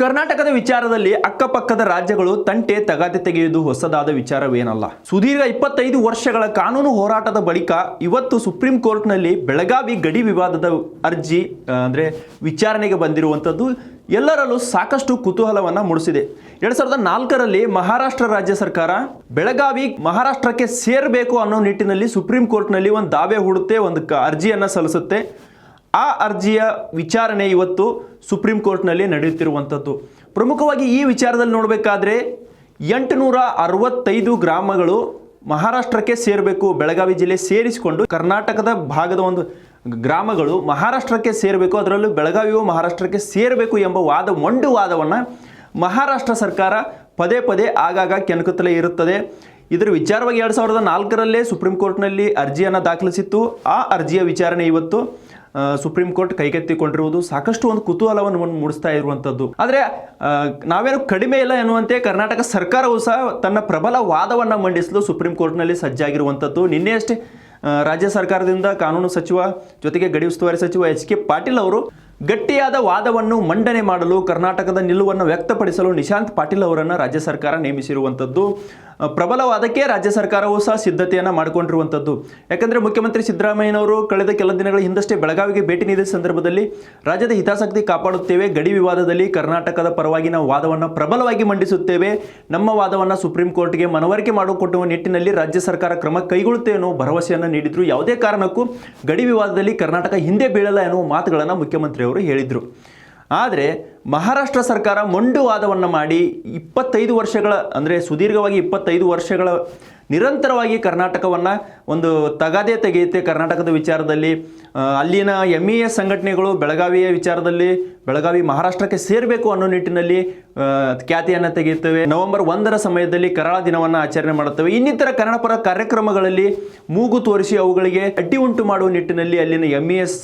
ಕರ್ನಾಟಕದ ವಿಚಾರದಲ್ಲಿ ಅಕ್ಕಪಕ್ಕದ ರಾಜ್ಯಗಳು ತಂಟೆ ತಗಾದೆ ತೆಗೆಯುವುದು ಹೊಸದಾದ ವಿಚಾರವೇನಲ್ಲ. ಸುದೀರ್ಘ ಇಪ್ಪತ್ತೈದು ವರ್ಷಗಳ ಕಾನೂನು ಹೋರಾಟದ ಬಳಿಕ ಇವತ್ತು ಸುಪ್ರೀಂ ಕೋರ್ಟ್ನಲ್ಲಿ ಬೆಳಗಾವಿ ಗಡಿ ವಿವಾದದ ಅರ್ಜಿ ಅಂದರೆ ವಿಚಾರಣೆಗೆ ಬಂದಿರುವಂಥದ್ದು ಎಲ್ಲರಲ್ಲೂ ಸಾಕಷ್ಟು ಕುತೂಹಲವನ್ನು ಮೂಡಿಸಿದೆ. ಎರಡು ಸಾವಿರದ ನಾಲ್ಕರಲ್ಲಿ ಮಹಾರಾಷ್ಟ್ರ ರಾಜ್ಯ ಸರ್ಕಾರ ಬೆಳಗಾವಿ ಮಹಾರಾಷ್ಟ್ರಕ್ಕೆ ಸೇರಬೇಕು ಅನ್ನೋ ನಿಟ್ಟಿನಲ್ಲಿ ಸುಪ್ರೀಂ ಕೋರ್ಟ್ನಲ್ಲಿ ಒಂದು ದಾವೆ ಹೂಡುತ್ತೆ, ಒಂದು ಅರ್ಜಿಯನ್ನು ಸಲ್ಲಿಸುತ್ತೆ. ಆ ಅರ್ಜಿಯ ವಿಚಾರಣೆ ಇವತ್ತು ಸುಪ್ರೀಂ ಕೋರ್ಟ್ನಲ್ಲಿ ನಡೆಯುತ್ತಿರುವಂಥದ್ದು. ಪ್ರಮುಖವಾಗಿ ಈ ವಿಚಾರದಲ್ಲಿ ನೋಡಬೇಕಾದ್ರೆ ಎಂಟುನೂರ ಅರವತ್ತೈದು ಗ್ರಾಮಗಳು ಮಹಾರಾಷ್ಟ್ರಕ್ಕೆ ಸೇರಬೇಕು, ಬೆಳಗಾವಿ ಜಿಲ್ಲೆ ಸೇರಿಸಿಕೊಂಡು ಕರ್ನಾಟಕದ ಭಾಗದ ಒಂದು ಗ್ರಾಮಗಳು ಮಹಾರಾಷ್ಟ್ರಕ್ಕೆ ಸೇರಬೇಕು, ಅದರಲ್ಲೂ ಬೆಳಗಾವಿಯು ಮಹಾರಾಷ್ಟ್ರಕ್ಕೆ ಸೇರಬೇಕು ಎಂಬ ವಾದ ಮೊಂಡು ವಾದವನ್ನು ಮಹಾರಾಷ್ಟ್ರ ಸರ್ಕಾರ ಪದೇ ಪದೇ ಆಗಾಗ ಕೆಣಕುತ್ತಲೇ ಇರುತ್ತದೆ. ಇದರ ವಿಚಾರವಾಗಿ ಎರಡು ಸಾವಿರದ ನಾಲ್ಕರಲ್ಲೇ ಸುಪ್ರೀಂ ಕೋರ್ಟ್ನಲ್ಲಿ ಅರ್ಜಿಯನ್ನು ದಾಖಲಿಸಿತ್ತು. ಆ ಅರ್ಜಿಯ ವಿಚಾರಣೆ ಇವತ್ತು ಸುಪ್ರೀಂ ಕೋರ್ಟ್ ಕೈಗೆತ್ತಿಕೊಂಡಿರುವುದು ಸಾಕಷ್ಟು ಒಂದು ಕುತೂಹಲವನ್ನು ಮೂಡಿಸ್ತಾ ಇರುವಂಥದ್ದು. ಆದರೆ ನಾವೇನು ಕಡಿಮೆ ಇಲ್ಲ ಎನ್ನುವಂತೆ ಕರ್ನಾಟಕ ಸರ್ಕಾರವು ಸಹ ತನ್ನ ಪ್ರಬಲ ವಾದವನ್ನು ಮಂಡಿಸಲು ಸುಪ್ರೀಂ ಕೋರ್ಟ್ನಲ್ಲಿ ಸಜ್ಜಾಗಿರುವಂಥದ್ದು. ನಿನ್ನೆಯಷ್ಟೇ ರಾಜ್ಯ ಸರ್ಕಾರದಿಂದ ಕಾನೂನು ಸಚಿವ, ಜೊತೆಗೆ ಗಡಿ ಉಸ್ತುವಾರಿ ಸಚಿವ ಎಚ್ ಕೆ ಪಾಟೀಲ್ ಅವರು ಗಟ್ಟಿಯಾದ ವಾದವನ್ನು ಮಂಡನೆ ಮಾಡಲು ಕರ್ನಾಟಕದ ನಿಲುವನ್ನು ವ್ಯಕ್ತಪಡಿಸಲು ನಿಶಾಂತ್ ಪಾಟೀಲ್ ಅವರನ್ನು ರಾಜ್ಯ ಸರ್ಕಾರ ನೇಮಿಸಿರುವಂಥದ್ದು. ಆ, ಪ್ರಬಲ ವಾದಕ್ಕೆ ರಾಜ್ಯ ಸರ್ಕಾರವು ಸಹ ಸಿದ್ಧತೆಯನ್ನು ಮಾಡಿಕೊಂಡಿರುವಂಥದ್ದು. ಯಾಕಂದರೆ ಮುಖ್ಯಮಂತ್ರಿ ಸಿದ್ದರಾಮಯ್ಯನವರು ಕಳೆದ ಕೆಲ ದಿನಗಳ ಹಿಂದಷ್ಟೇ ಬೆಳಗಾವಿಗೆ ಭೇಟಿ ನೀಡಿದ ಸಂದರ್ಭದಲ್ಲಿ ರಾಜ್ಯದ ಹಿತಾಸಕ್ತಿ ಕಾಪಾಡುತ್ತೇವೆ ಗಡಿ ವಿವಾದದಲ್ಲಿ ಕರ್ನಾಟಕದ ಪರವಾಗಿ ನಾವು ವಾದವನ್ನು ಪ್ರಬಲವಾಗಿ ಮಂಡಿಸುತ್ತೇವೆ ನಮ್ಮ ವಾದವನ್ನು ಸುಪ್ರೀಂ ಕೋರ್ಟ್ಗೆ ಮನವರಿಕೆ ಮಾಡಿಕೊಟ್ಟುವ ನಿಟ್ಟಿನಲ್ಲಿ ರಾಜ್ಯ ಸರ್ಕಾರ ಕ್ರಮ ಕೈಗೊಳ್ಳುತ್ತೆ ಅನ್ನೋ ಭರವಸೆಯನ್ನು ನೀಡಿದ್ರು. ಯಾವುದೇ ಕಾರಣಕ್ಕೂ ಗಡಿ ವಿವಾದದಲ್ಲಿ ಕರ್ನಾಟಕ ಹಿಂದೆ ಬೀಳಲ್ಲ ಎನ್ನುವ ಮಾತುಗಳನ್ನು ಮುಖ್ಯಮಂತ್ರಿಯವರು ಹೇಳಿದರು. ಆದರೆ ಮಹಾರಾಷ್ಟ್ರ ಸರ್ಕಾರ ಮೊಂಡು ವಾದವನ್ನು ಮಾಡಿ ಇಪ್ಪತ್ತೈದು ವರ್ಷಗಳ ಅಂದರೆ ಸುದೀರ್ಘವಾಗಿ ಇಪ್ಪತ್ತೈದು ವರ್ಷಗಳ ನಿರಂತರವಾಗಿ ಕರ್ನಾಟಕವನ್ನು ಒಂದು ತಗಾದೆ ತೆಗೆಯುತ್ತೆ ಕರ್ನಾಟಕದ ವಿಚಾರದಲ್ಲಿ. ಅಲ್ಲಿನ ಎಂ ಇ ಎಸ್ ಸಂಘಟನೆಗಳು ಬೆಳಗಾವಿಯ ವಿಚಾರದಲ್ಲಿ, ಬೆಳಗಾವಿ ಮಹಾರಾಷ್ಟ್ರಕ್ಕೆ ಸೇರಬೇಕು ಅನ್ನೋ ನಿಟ್ಟಿನಲ್ಲಿ ಖ್ಯಾತಿಯನ್ನು ತೆಗೆಯುತ್ತವೆ. ನವೆಂಬರ್ ಒಂದರ ಸಮಯದಲ್ಲಿ ಕರಾಳ ದಿನವನ್ನು ಆಚರಣೆ ಮಾಡುತ್ತವೆ. ಇನ್ನಿತರ ಕನ್ನಡಪರ ಕಾರ್ಯಕ್ರಮಗಳಲ್ಲಿ ಮೂಗು ತೋರಿಸಿ ಅವುಗಳಿಗೆ ಅಡ್ಡಿ ಉಂಟು ಮಾಡುವ ನಿಟ್ಟಿನಲ್ಲಿ ಅಲ್ಲಿನ ಎಂ ಇ ಎಸ್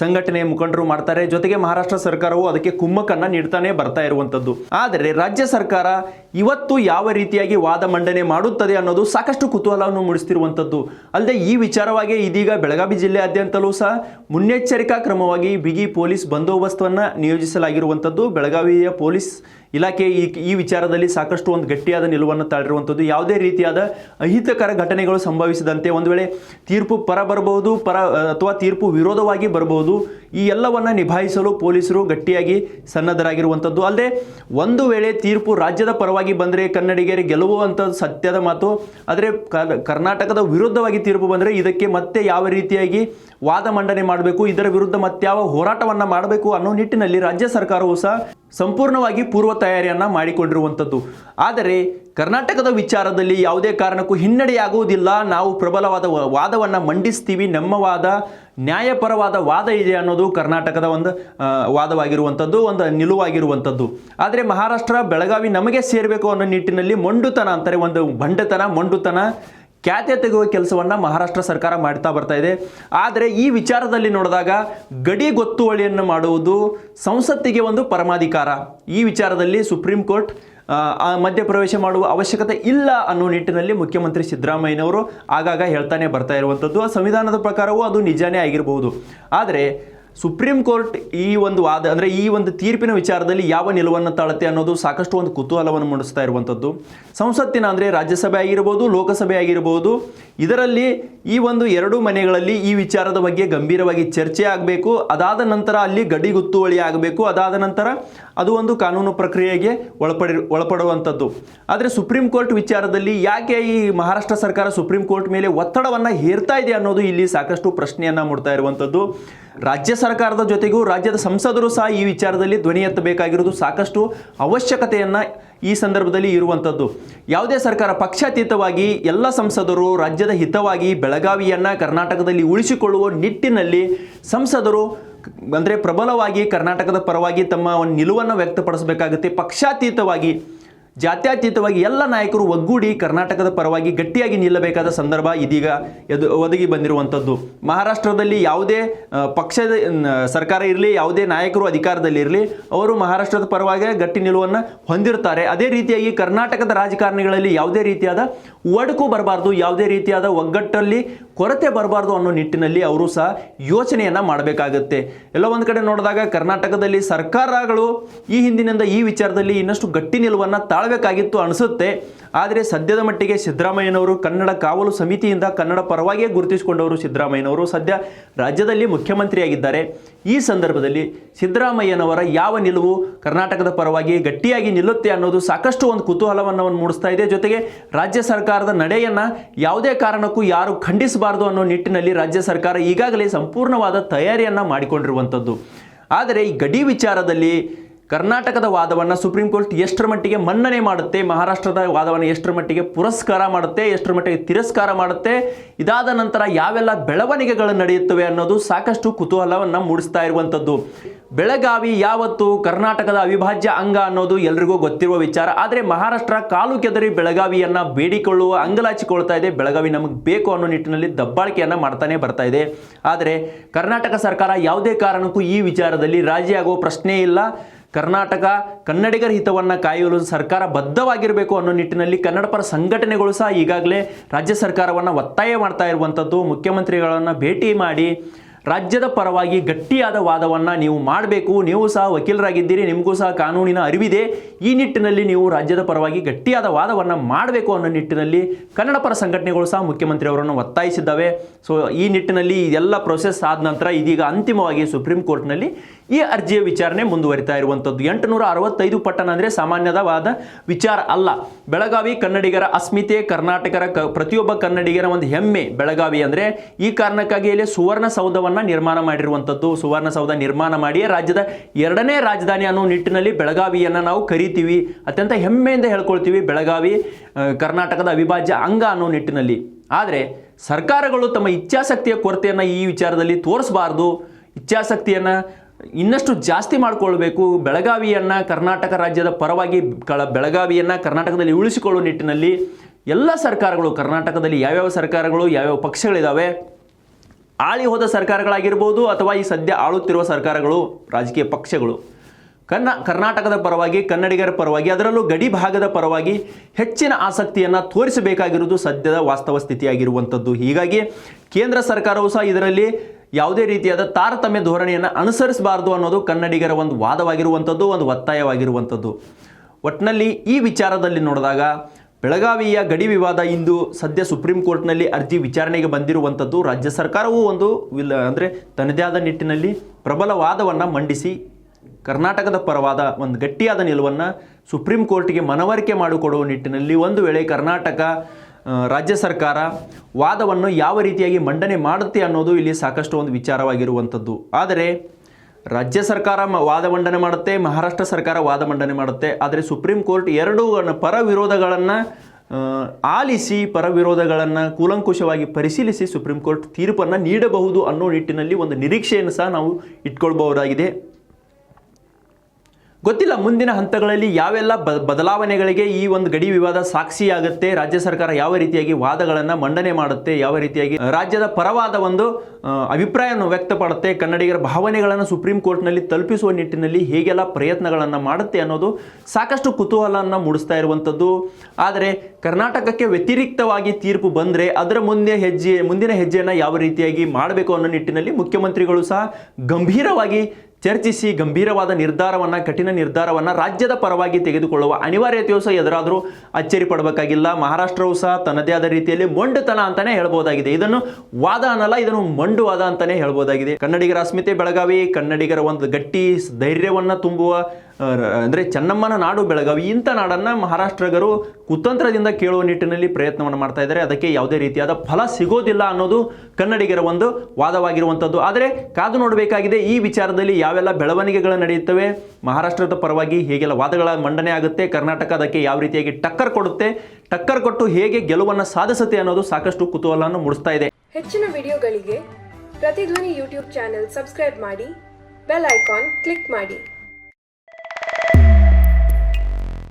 ಸಂಘಟನೆ ಮುಖಂಡರು ಮಾಡ್ತಾರೆ. ಜೊತೆಗೆ ಮಹಾರಾಷ್ಟ್ರ ಸರ್ಕಾರವು ಅದಕ್ಕೆ ಕುಮ್ಮಕ್ಕನ್ನು ನೀಡ್ತಾನೆ ಬರ್ತಾ ಇರುವಂಥದ್ದು ಆದರೆ ರಾಜ್ಯ ಸರ್ಕಾರ ಇವತ್ತು ಯಾವ ರೀತಿಯಾಗಿ ವಾದ ಮಂಡನೆ ಮಾಡುತ್ತದೆ ಅನ್ನೋದು ಸಾಕಷ್ಟು ಕುತೂಹಲವನ್ನು ಮೂಡಿಸ್ತಿರುವಂಥದ್ದು ಅಲ್ಲದೆ ಈ ವಿಚಾರವಾಗಿ ಇದೀಗ ಬೆಳಗಾವಿ ಜಿಲ್ಲೆಯಾದ್ಯಂತಲೂ ಸಹ ಮುನ್ನೆಚ್ಚರಿಕಾ ಕ್ರಮವಾಗಿ ಬಿಗಿ ಪೊಲೀಸ್ ಬಂದೋಬಸ್ತನ್ನು ನಿಯೋಜಿಸಲಾಗಿರುವಂಥದ್ದು ಬೆಳಗಾವಿಯ ಪೊಲೀಸ್ ಇಲಾಖೆ ಈ ಈ ವಿಚಾರದಲ್ಲಿ ಸಾಕಷ್ಟು ಒಂದು ಗಟ್ಟಿಯಾದ ನಿಲುವನ್ನು ತಾಳಿರುವಂಥದ್ದು ಯಾವುದೇ ರೀತಿಯಾದ ಅಹಿತಕರ ಘಟನೆಗಳು ಸಂಭವಿಸಿದಂತೆ ಒಂದು ವೇಳೆ ತೀರ್ಪು ಪರ ಬರಬಹುದು, ಪರ, ಅಥವಾ ತೀರ್ಪು ವಿರೋಧವಾಗಿ ಬರಬಹುದು, ಈ ಎಲ್ಲವನ್ನು ನಿಭಾಯಿಸಲು ಪೊಲೀಸರು ಗಟ್ಟಿಯಾಗಿ ಸನ್ನದ್ಧರಾಗಿರುವಂಥದ್ದು. ಅಲ್ಲದೆ ಒಂದು ವೇಳೆ ತೀರ್ಪು ರಾಜ್ಯದ ಪರವಾಗಿ ಬಂದರೆ ಕನ್ನಡಿಗರಿಗೆ ಗೆಲುವು ಅಂತ ಸತ್ಯದ ಮಾತು, ಆದರೆ ಕರ್- ಕರ್ನಾಟಕದ ವಿರುದ್ಧವಾಗಿ ತೀರ್ಪು ಬಂದರೆ ಇದಕ್ಕೆ ಮತ್ತೆ ಯಾವ ರೀತಿಯಾಗಿ ವಾದ ಮಂಡನೆ ಮಾಡಬೇಕು, ಇದರ ವಿರುದ್ಧ ಮತ್ತಾವ ಹೋರಾಟವನ್ನು ಮಾಡಬೇಕು ಅನ್ನೋ ನಿಟ್ಟಿನಲ್ಲಿ ರಾಜ್ಯ ಸರ್ಕಾರವು ಸಹ ಸಂಪೂರ್ಣವಾಗಿ ಪೂರ್ವ ತಯಾರಿಯನ್ನು ಮಾಡಿಕೊಂಡಿರುವಂಥದ್ದು. ಆದರೆ ಕರ್ನಾಟಕದ ವಿಚಾರದಲ್ಲಿ ಯಾವುದೇ ಕಾರಣಕ್ಕೂ ಹಿನ್ನಡೆಯಾಗುವುದಿಲ್ಲ. ನಾವು ಪ್ರಬಲವಾದ ವಾದವನ್ನು ಮಂಡಿಸ್ತೀವಿ. ನಮ್ಮ ವಾದ ನ್ಯಾಯಪರವಾದ ವಾದ ಇದೆ ಅನ್ನೋದು ಕರ್ನಾಟಕದ ಒಂದು ವಾದವಾಗಿರುವಂಥದ್ದು, ಒಂದು ನಿಲುವಾಗಿರುವಂಥದ್ದು. ಆದರೆ ಮಹಾರಾಷ್ಟ್ರ, ಬೆಳಗಾವಿ ನಮಗೆ ಸೇರಬೇಕು ಅನ್ನೋ ನಿಟ್ಟಿನಲ್ಲಿ ಮೊಂಡುತನ ಅಂತಾರೆ. ಒಂದು ಬಂಡತನ, ಮೊಂಡುತನ ಖ್ಯಾತೆ ತೆಗೆಯುವ ಕೆಲಸವನ್ನು ಮಹಾರಾಷ್ಟ್ರ ಸರ್ಕಾರ ಮಾಡ್ತಾ ಬರ್ತಾ ಇದೆ. ಆದರೆ ಈ ವಿಚಾರದಲ್ಲಿ ನೋಡಿದಾಗ ಗಡಿ ಗೊತ್ತುವಳಿಯನ್ನು ಮಾಡುವುದು ಸಂಸತ್ತಿಗೆ ಒಂದು ಪರಮಾಧಿಕಾರ. ಈ ವಿಚಾರದಲ್ಲಿ ಸುಪ್ರೀಂ ಕೋರ್ಟ್ ಮಧ್ಯಪ್ರವೇಶ ಮಾಡುವ ಅವಶ್ಯಕತೆ ಇಲ್ಲ ಅನ್ನೋ ನಿಟ್ಟಿನಲ್ಲಿ ಮುಖ್ಯಮಂತ್ರಿ ಸಿದ್ದರಾಮಯ್ಯನವರು ಆಗಾಗ ಹೇಳ್ತಾನೆ ಬರ್ತಾ ಇರುವಂಥದ್ದು. ಸಂವಿಧಾನದ ಪ್ರಕಾರವೂ ಅದು ನಿಜಾನೇ ಆಗಿರಬಹುದು ಆದರೆ ಸುಪ್ರೀಂ ಕೋರ್ಟ್ ಈ ಒಂದು ವಾದ ಅಂದರೆ ಈ ಒಂದು ತೀರ್ಪಿನ ವಿಚಾರದಲ್ಲಿ ಯಾವ ನಿಲುವನ್ನು ತಾಳುತ್ತೆ ಅನ್ನೋದು ಸಾಕಷ್ಟು ಒಂದು ಕುತೂಹಲವನ್ನು ಮೂಡಿಸ್ತಾ ಇರುವಂಥದ್ದು. ಸಂಸತ್ತಿನ ಅಂದರೆ ರಾಜ್ಯಸಭೆ ಆಗಿರ್ಬೋದು, ಲೋಕಸಭೆ ಆಗಿರ್ಬೋದು, ಇದರಲ್ಲಿ ಈ ಒಂದು ಎರಡು ಮನೆಗಳಲ್ಲಿ ಈ ವಿಚಾರದ ಬಗ್ಗೆ ಗಂಭೀರವಾಗಿ ಚರ್ಚೆ ಆಗಬೇಕು. ಅದಾದ ನಂತರ ಅಲ್ಲಿ ಗಡಿ ಗುತ್ತುವಳಿ ಆಗಬೇಕು. ಅದಾದ ನಂತರ ಅದು ಒಂದು ಕಾನೂನು ಪ್ರಕ್ರಿಯೆಗೆ ಒಳಪಡಿ ಒಳಪಡುವಂಥದ್ದು. ಆದರೆ ಸುಪ್ರೀಂ ಕೋರ್ಟ್ ವಿಚಾರದಲ್ಲಿ ಯಾಕೆ ಈ ಮಹಾರಾಷ್ಟ್ರ ಸರ್ಕಾರ ಸುಪ್ರೀಂ ಕೋರ್ಟ್ ಮೇಲೆ ಒತ್ತಡವನ್ನು ಹೇರ್ತಾ ಇದೆ ಅನ್ನೋದು ಇಲ್ಲಿ ಸಾಕಷ್ಟು ಪ್ರಶ್ನೆಯನ್ನು ಮೂಡ್ತಾ ಇರುವಂಥದ್ದು. ರಾಜ್ಯ ಸರ್ಕಾರದ ಜೊತೆಗೂ ರಾಜ್ಯದ ಸಂಸದರು ಸಹ ಈ ವಿಚಾರದಲ್ಲಿ ಧ್ವನಿ ಎತ್ತಬೇಕಾಗಿರೋದು ಸಾಕಷ್ಟು ಅವಶ್ಯಕತೆಯನ್ನು ಈ ಸಂದರ್ಭದಲ್ಲಿ ಇರುವಂಥದ್ದು. ಯಾವುದೇ ಸರ್ಕಾರ ಪಕ್ಷಾತೀತವಾಗಿ ಎಲ್ಲ ಸಂಸದರು, ರಾಜ್ಯದ ಹಿತವಾಗಿ ಬೆಳಗಾವಿಯನ್ನು ಕರ್ನಾಟಕದಲ್ಲಿ ಉಳಿಸಿಕೊಳ್ಳುವ ನಿಟ್ಟಿನಲ್ಲಿ ಸಂಸದರು ಅಂದರೆ ಪ್ರಬಲವಾಗಿ ಕರ್ನಾಟಕದ ಪರವಾಗಿ ತಮ್ಮ ಒಂದು ನಿಲುವನ್ನು ವ್ಯಕ್ತಪಡಿಸಬೇಕಾಗುತ್ತೆ. ಪಕ್ಷಾತೀತವಾಗಿ, ಜಾತ್ಯತೀತವಾಗಿ ಎಲ್ಲ ನಾಯಕರು ಒಗ್ಗೂಡಿ ಕರ್ನಾಟಕದ ಪರವಾಗಿ ಗಟ್ಟಿಯಾಗಿ ನಿಲ್ಲಬೇಕಾದ ಸಂದರ್ಭ ಇದೀಗ ಎದು ಒದಗಿ ಬಂದಿರುವಂಥದ್ದು. ಮಹಾರಾಷ್ಟ್ರದಲ್ಲಿ ಯಾವುದೇ ಪಕ್ಷದ ಸರ್ಕಾರ ಇರಲಿ, ಯಾವುದೇ ನಾಯಕರು ಅಧಿಕಾರದಲ್ಲಿರಲಿ ಅವರು ಮಹಾರಾಷ್ಟ್ರದ ಪರವಾಗಿ ಗಟ್ಟಿ ನಿಲುವನ್ನು ಹೊಂದಿರ್ತಾರೆ. ಅದೇ ರೀತಿಯಾಗಿ ಕರ್ನಾಟಕದ ರಾಜಕಾರಣಿಗಳಲ್ಲಿ ಯಾವುದೇ ರೀತಿಯಾದ ಒಡಕು ಬರಬಾರ್ದು, ಯಾವುದೇ ರೀತಿಯಾದ ಒಗ್ಗಟ್ಟಲ್ಲಿ ಕೊರತೆ ಬರಬಾರ್ದು ಅನ್ನೋ ನಿಟ್ಟಿನಲ್ಲಿ ಅವರು ಸಹ ಯೋಚನೆಯನ್ನು ಮಾಡಬೇಕಾಗುತ್ತೆ. ಎಲ್ಲ ಒಂದು ಕಡೆ ನೋಡಿದಾಗ ಕರ್ನಾಟಕದಲ್ಲಿ ಸರ್ಕಾರಗಳು ಈ ಹಿಂದಿನಿಂದ ಈ ವಿಚಾರದಲ್ಲಿ ಇನ್ನಷ್ಟು ಗಟ್ಟಿ ನಿಲುವನ್ನು ತಾಳ್ಬೇಕಾಗಿತ್ತು ಅನಿಸುತ್ತೆ. ಆದರೆ ಸದ್ಯದ ಮಟ್ಟಿಗೆ ಸಿದ್ದರಾಮಯ್ಯನವರು ಕನ್ನಡ ಕಾವಲು ಸಮಿತಿಯಿಂದ ಕನ್ನಡ ಪರವಾಗಿಯೇ ಗುರುತಿಸಿಕೊಂಡವರು ಸಿದ್ದರಾಮಯ್ಯನವರು ಸದ್ಯ ರಾಜ್ಯದಲ್ಲಿ ಮುಖ್ಯಮಂತ್ರಿಯಾಗಿದ್ದಾರೆ. ಈ ಸಂದರ್ಭದಲ್ಲಿ ಸಿದ್ದರಾಮಯ್ಯನವರ ಯಾವ ನಿಲುವು ಕರ್ನಾಟಕದ ಪರವಾಗಿ ಗಟ್ಟಿಯಾಗಿ ನಿಲ್ಲುತ್ತೆ ಅನ್ನೋದು ಸಾಕಷ್ಟು ಒಂದು ಕುತೂಹಲವನ್ನು ಮೂಡಿಸ್ತಾ ಇದೆ. ಜೊತೆಗೆ ರಾಜ್ಯ ಸರ್ಕಾರದ ನಡೆಯನ್ನು ಯಾವುದೇ ಕಾರಣಕ್ಕೂ ಯಾರು ಖಂಡಿಸಬಾರದು ಅನ್ನೋ ನಿಟ್ಟಿನಲ್ಲಿ ರಾಜ್ಯ ಸರ್ಕಾರ ಈಗಾಗಲೇ ಸಂಪೂರ್ಣವಾದ ತಯಾರಿಯನ್ನು ಮಾಡಿಕೊಂಡಿರುವಂಥದ್ದು. ಆದರೆ ಈ ಗಡಿ ವಿಚಾರದಲ್ಲಿ ಕರ್ನಾಟಕದ ವಾದವನ್ನು ಸುಪ್ರೀಂ ಕೋರ್ಟ್ ಎಷ್ಟರ ಮಟ್ಟಿಗೆ ಮನ್ನಣೆ ಮಾಡುತ್ತೆ, ಮಹಾರಾಷ್ಟ್ರದ ವಾದವನ್ನು ಎಷ್ಟರ ಮಟ್ಟಿಗೆ ಪುರಸ್ಕಾರ ಮಾಡುತ್ತೆ, ಎಷ್ಟರ ಮಟ್ಟಿಗೆ ತಿರಸ್ಕಾರ ಮಾಡುತ್ತೆ, ಇದಾದ ನಂತರ ಯಾವೆಲ್ಲ ಬೆಳವಣಿಗೆಗಳು ನಡೆಯುತ್ತವೆ ಅನ್ನೋದು ಸಾಕಷ್ಟು ಕುತೂಹಲವನ್ನು ಮೂಡಿಸ್ತಾ ಇರುವಂಥದ್ದು. ಬೆಳಗಾವಿ ಯಾವತ್ತು ಕರ್ನಾಟಕದ ಅವಿಭಾಜ್ಯ ಅಂಗ ಅನ್ನೋದು ಎಲ್ರಿಗೂ ಗೊತ್ತಿರುವ ವಿಚಾರ. ಆದರೆ ಮಹಾರಾಷ್ಟ್ರ ಕಾಲು ಕೆದರಿ ಬೆಳಗಾವಿಯನ್ನ ಬೇಡಿಕೊಳ್ಳುವ ಅಂಗಲಾಚಿಕೊಳ್ತಾ ಇದೆ. ಬೆಳಗಾವಿ ನಮಗೆ ಬೇಕು ಅನ್ನೋ ನಿಟ್ಟಿನಲ್ಲಿ ದಬ್ಬಾಳಿಕೆಯನ್ನು ಮಾಡ್ತಾನೆ ಬರ್ತಾ ಇದೆ. ಆದರೆ ಕರ್ನಾಟಕ ಸರ್ಕಾರ ಯಾವುದೇ ಕಾರಣಕ್ಕೂ ಈ ವಿಚಾರದಲ್ಲಿ ರಾಜಿಯಾಗುವ ಪ್ರಶ್ನೆ ಇಲ್ಲ. ಕರ್ನಾಟಕ ಕನ್ನಡಿಗರ ಹಿತವನ್ನು ಕಾಯಲು ಸರ್ಕಾರ ಬದ್ಧವಾಗಿರಬೇಕು ಅನ್ನೋ ನಿಟ್ಟಿನಲ್ಲಿ ಕನ್ನಡ ಪರ ಸಂಘಟನೆಗಳು ಸಹ ಈಗಾಗಲೇ ರಾಜ್ಯ ಸರ್ಕಾರವನ್ನು ಒತ್ತಾಯ ಮಾಡ್ತಾ ಇರುವಂಥದ್ದು ಮುಖ್ಯಮಂತ್ರಿಗಳನ್ನು ಭೇಟಿ ಮಾಡಿ ರಾಜ್ಯದ ಪರವಾಗಿ ಗಟ್ಟಿಯಾದ ವಾದವನ್ನು ನೀವು ಮಾಡಬೇಕು, ನೀವು ಸಹ ವಕೀಲರಾಗಿದ್ದೀರಿ, ನಿಮಗೂ ಸಹ ಕಾನೂನಿನ ಅರಿವಿದೆ. ಈ ನಿಟ್ಟಿನಲ್ಲಿ ನೀವು ರಾಜ್ಯದ ಪರವಾಗಿ ಗಟ್ಟಿಯಾದ ವಾದವನ್ನು ಮಾಡಬೇಕು ಅನ್ನೋ ನಿಟ್ಟಿನಲ್ಲಿ ಕನ್ನಡ ಪರ ಸಂಘಟನೆಗಳು ಸಹ ಮುಖ್ಯಮಂತ್ರಿ ಅವರನ್ನು ಒತ್ತಾಯಿಸಿದ್ದಾವೆ. ಸೊ ಈ ನಿಟ್ಟಿನಲ್ಲಿ ಇದೆಲ್ಲ ಪ್ರೊಸೆಸ್ ಆದ ನಂತರ ಇದೀಗ ಅಂತಿಮವಾಗಿ ಸುಪ್ರೀಂ ಕೋರ್ಟ್ನಲ್ಲಿ ಈ ಅರ್ಜಿಯ ವಿಚಾರಣೆ ಮುಂದುವರಿತಾ ಇರುವಂಥದ್ದು. ಎಂಟುನೂರ ಅರವತ್ತೈದು ಪಟ್ಟಣ ಅಂದರೆ ಸಾಮಾನ್ಯವಾದ ವಿಚಾರ ಅಲ್ಲ. ಬೆಳಗಾವಿ ಕನ್ನಡಿಗರ ಅಸ್ಮಿತೆ, ಕರ್ನಾಟಕರ ಕ, ಪ್ರತಿಯೊಬ್ಬ ಕನ್ನಡಿಗರ ಒಂದು ಹೆಮ್ಮೆ ಬೆಳಗಾವಿ ಅಂದರೆ ಈ ಕಾರಣಕ್ಕಾಗಿ ಇಲ್ಲಿ ಸುವರ್ಣ ಸೌಧವನ್ನು ನಿರ್ಮಾಣ ಮಾಡಿರುವಂಥದ್ದು, ಸುವರ್ಣಸೌಧ ನಿರ್ಮಾಣ ಮಾಡಿಯೇ ರಾಜ್ಯದ ಎರಡನೇ ರಾಜಧಾನಿ ಅನ್ನೋ ನಿಟ್ಟಿನಲ್ಲಿ ಬೆಳಗಾವಿಯನ್ನು ನಾವು ಕರಿತೀವಿ. ಅತ್ಯಂತ ಹೆಮ್ಮೆಯಿಂದ ಹೇಳ್ಕೊಳ್ತೀವಿ ಬೆಳಗಾವಿ ಕರ್ನಾಟಕದ ಅವಿಭಾಜ್ಯ ಅಂಗ ಅನ್ನೋ ನಿಟ್ಟಿನಲ್ಲಿ. ಆದರೆ ಸರ್ಕಾರಗಳು ತಮ್ಮ ಇಚ್ಛಾಶಕ್ತಿಯ ಕೊರತೆಯನ್ನು ಈ ವಿಚಾರದಲ್ಲಿ ತೋರಿಸಬಾರ್ದು. ಇಚ್ಛಾಶಕ್ತಿಯನ್ನು ಇನ್ನಷ್ಟು ಜಾಸ್ತಿ ಮಾಡಿಕೊಳ್ಬೇಕು. ಬೆಳಗಾವಿಯನ್ನು ಕರ್ನಾಟಕ ರಾಜ್ಯದ ಪರವಾಗಿ ಕಳ, ಬೆಳಗಾವಿಯನ್ನು ಕರ್ನಾಟಕದಲ್ಲಿ ಉಳಿಸಿಕೊಳ್ಳುವ ನಿಟ್ಟಿನಲ್ಲಿ ಎಲ್ಲ ಸರ್ಕಾರಗಳು, ಕರ್ನಾಟಕದಲ್ಲಿ ಯಾವ್ಯಾವ ಸರ್ಕಾರಗಳು, ಯಾವ್ಯಾವ ಪಕ್ಷಗಳಿದ್ದಾವೆ ಆಳಿ ಹೋದ ಸರ್ಕಾರಗಳಾಗಿರ್ಬೋದು ಅಥವಾ ಈ ಸದ್ಯ ಆಳುತ್ತಿರುವ ಸರ್ಕಾರಗಳು, ರಾಜಕೀಯ ಪಕ್ಷಗಳು. ಕನ್ನ, ಕರ್ನಾಟಕದ ಪರವಾಗಿ, ಕನ್ನಡಿಗರ ಪರವಾಗಿ, ಅದರಲ್ಲೂ ಗಡಿ ಭಾಗದ ಪರವಾಗಿ ಹೆಚ್ಚಿನ ಆಸಕ್ತಿಯನ್ನು ತೋರಿಸಬೇಕಾಗಿರುವುದು ಸದ್ಯದ ವಾಸ್ತವ ಸ್ಥಿತಿಯಾಗಿರುವಂಥದ್ದು. ಹೀಗಾಗಿ ಕೇಂದ್ರ ಸರ್ಕಾರವು ಸಹ ಇದರಲ್ಲಿ ಯಾವುದೇ ರೀತಿಯಾದ ತಾರತಮ್ಯ ಧೋರಣೆಯನ್ನು ಅನುಸರಿಸಬಾರದು ಅನ್ನೋದು ಕನ್ನಡಿಗರ ಒಂದು ವಾದವಾಗಿರುವಂಥದ್ದು, ಒಂದು ಒತ್ತಾಯವಾಗಿರುವಂಥದ್ದು. ಒಟ್ಟಿನಲ್ಲಿ ಈ ವಿಚಾರದಲ್ಲಿ ನೋಡಿದಾಗ ಬೆಳಗಾವಿಯ ಗಡಿ ವಿವಾದ ಇಂದು ಸದ್ಯ ಸುಪ್ರೀಂ ಕೋರ್ಟ್ನಲ್ಲಿ ಅರ್ಜಿ ವಿಚಾರಣೆಗೆ ಬಂದಿರುವಂಥದ್ದು ರಾಜ್ಯ ಸರ್ಕಾರವು ಒಂದು ವಿಲ್ ಅಂದರೆ ತನ್ನದೇ ಆದ ನಿಟ್ಟಿನಲ್ಲಿ ಪ್ರಬಲ ವಾದವನ್ನು ಮಂಡಿಸಿ ಕರ್ನಾಟಕದ ಪರವಾದ ಒಂದು ಗಟ್ಟಿಯಾದ ನಿಲುವನ್ನು ಸುಪ್ರೀಂ ಕೋರ್ಟ್ಗೆ ಮನವರಿಕೆ ಮಾಡಿಕೊಡುವ ನಿಟ್ಟಿನಲ್ಲಿ ಒಂದು ವೇಳೆ ಕರ್ನಾಟಕ ರಾಜ್ಯ ಸರ್ಕಾರ ವಾದವನ್ನು ಯಾವ ರೀತಿಯಾಗಿ ಮಂಡನೆ ಮಾಡುತ್ತೆ ಅನ್ನೋದು ಇಲ್ಲಿ ಸಾಕಷ್ಟು ಒಂದು ವಿಚಾರವಾಗಿರುವಂಥದ್ದು. ಆದರೆ ರಾಜ್ಯ ಸರ್ಕಾರ ವಾದ ಮಂಡನೆ ಮಾಡುತ್ತೆ, ಮಹಾರಾಷ್ಟ್ರ ಸರ್ಕಾರ ವಾದ ಮಂಡನೆ ಮಾಡುತ್ತೆ. ಆದರೆ ಸುಪ್ರೀಂ ಕೋರ್ಟ್ ಎರಡೂ ಪರ ವಿರೋಧಗಳನ್ನು ಆಲಿಸಿ, ಪರ ವಿರೋಧಗಳನ್ನು ಕೂಲಂಕುಷವಾಗಿ ಪರಿಶೀಲಿಸಿ ಸುಪ್ರೀಂ ಕೋರ್ಟ್ ತೀರ್ಪನ್ನು ನೀಡಬಹುದು ಅನ್ನೋ ನಿಟ್ಟಿನಲ್ಲಿ ಒಂದು ನಿರೀಕ್ಷೆಯನ್ನು ಸಹ ನಾವು ಇಟ್ಕೊಳ್ಬಹುದಾಗಿದೆ ಗೊತ್ತಿಲ್ಲ, ಮುಂದಿನ ಹಂತಗಳಲ್ಲಿ ಯಾವೆಲ್ಲ ಬದಲಾವಣೆಗಳಿಗೆ ಈ ಒಂದು ಗಡಿ ವಿವಾದ ಸಾಕ್ಷಿಯಾಗುತ್ತೆ, ರಾಜ್ಯ ಸರ್ಕಾರ ಯಾವ ರೀತಿಯಾಗಿ ವಾದಗಳನ್ನು ಮಂಡನೆ ಮಾಡುತ್ತೆ, ಯಾವ ರೀತಿಯಾಗಿ ರಾಜ್ಯದ ಪರವಾದ ಒಂದು ಅಭಿಪ್ರಾಯವನ್ನು ವ್ಯಕ್ತಪಡುತ್ತೆ, ಕನ್ನಡಿಗರ ಭಾವನೆಗಳನ್ನು ಸುಪ್ರೀಂ ಕೋರ್ಟ್ನಲ್ಲಿ ತಲುಪಿಸುವ ನಿಟ್ಟಿನಲ್ಲಿ ಹೇಗೆಲ್ಲ ಪ್ರಯತ್ನಗಳನ್ನು ಮಾಡುತ್ತೆ ಅನ್ನೋದು ಸಾಕಷ್ಟು ಕುತೂಹಲವನ್ನು ಮೂಡಿಸ್ತಾ ಇರುವಂಥದ್ದು. ಆದರೆ ಕರ್ನಾಟಕಕ್ಕೆ ವ್ಯತಿರಿಕ್ತವಾಗಿ ತೀರ್ಪು ಬಂದರೆ ಅದರ ಮುಂದೆ ಹೆಜ್ಜೆ, ಮುಂದಿನ ಹೆಜ್ಜೆಯನ್ನು ಯಾವ ರೀತಿಯಾಗಿ ಮಾಡಬೇಕು ಅನ್ನೋ ನಿಟ್ಟಿನಲ್ಲಿ ಮುಖ್ಯಮಂತ್ರಿಗಳು ಸಹ ಗಂಭೀರವಾಗಿ ಚರ್ಚಿಸಿ ಗಂಭೀರವಾದ ನಿರ್ಧಾರವನ್ನು, ಕಠಿಣ ನಿರ್ಧಾರವನ್ನು ರಾಜ್ಯದ ಪರವಾಗಿ ತೆಗೆದುಕೊಳ್ಳುವ ಅನಿವಾರ್ಯತೆಯು ಸಹ ಎದುರಾದರೂ ಅಚ್ಚರಿ ಪಡಬೇಕಾಗಿಲ್ಲ. ಮಹಾರಾಷ್ಟ್ರವು ಸಹ ತನ್ನದೇ ಆದ ರೀತಿಯಲ್ಲಿ ಮೊಂಡುತನ ಅಂತಾನೆ ಹೇಳ್ಬೋದಾಗಿದೆ. ಇದನ್ನು ವಾದ ಅನ್ನಲ್ಲ, ಇದನ್ನು ಮೊಂಡು ವಾದ ಅಂತಾನೆ ಹೇಳ್ಬೋದಾಗಿದೆ. ಕನ್ನಡಿಗರ ಅಸ್ಮಿತೆ ಬೆಳಗಾವಿ, ಕನ್ನಡಿಗರ ಒಂದು ಗಟ್ಟಿ ಧೈರ್ಯವನ್ನು ತುಂಬುವ ಅಂದರೆ ಚೆನ್ನಮ್ಮನ ನಾಡು ಬೆಳಗಾವಿ, ಇಂಥ ನಾಡನ್ನು ಮಹಾರಾಷ್ಟ್ರಗರು ಕುತಂತ್ರದಿಂದ ಕೇಳುವ ನಿಟ್ಟಿನಲ್ಲಿ ಪ್ರಯತ್ನವನ್ನು ಮಾಡ್ತಾ ಇದ್ದಾರೆ. ಅದಕ್ಕೆ ಯಾವುದೇ ರೀತಿಯಾದ ಫಲ ಸಿಗೋದಿಲ್ಲ ಅನ್ನೋದು ಕನ್ನಡಿಗರ ಒಂದು ವಾದವಾಗಿರುವಂಥದ್ದು. ಆದರೆ ಕಾದು ನೋಡಬೇಕಾಗಿದೆ, ಈ ವಿಚಾರದಲ್ಲಿ ಯಾವೆಲ್ಲ ಬೆಳವಣಿಗೆಗಳು ನಡೆಯುತ್ತವೆ? ಮಹಾರಾಷ್ಟ್ರದ ಪರವಾಗಿ ಹೇಗೆಲ್ಲ ವಾದಗಳ ಮಂಡನೆ ಆಗುತ್ತೆ? ಕರ್ನಾಟಕ ಅದಕ್ಕೆ ಯಾವ ರೀತಿಯಾಗಿ ಟಕ್ಕರ್ ಕೊಡುತ್ತೆ? ಟಕ್ಕರ್ ಕೊಟ್ಟು ಹೇಗೆ ಗೆಲುವನ್ನು ಸಾಧಿಸುತ್ತೆ ಅನ್ನೋದು ಸಾಕಷ್ಟು ಕುತೂಹಲವನ್ನು ಮೂಡಿಸ್ತಾ ಇದೆ. ಹೆಚ್ಚಿನ ವಿಡಿಯೋಗಳಿಗೆ ಪ್ರತಿಧ್ವನಿ ಯೂಟ್ಯೂಬ್ ಚಾನೆಲ್ ಸಬ್ಸ್ಕ್ರೈಬ್ ಮಾಡಿ, ಬೆಲ್ ಐಕಾನ್ ಕ್ಲಿಕ್ ಮಾಡಿ.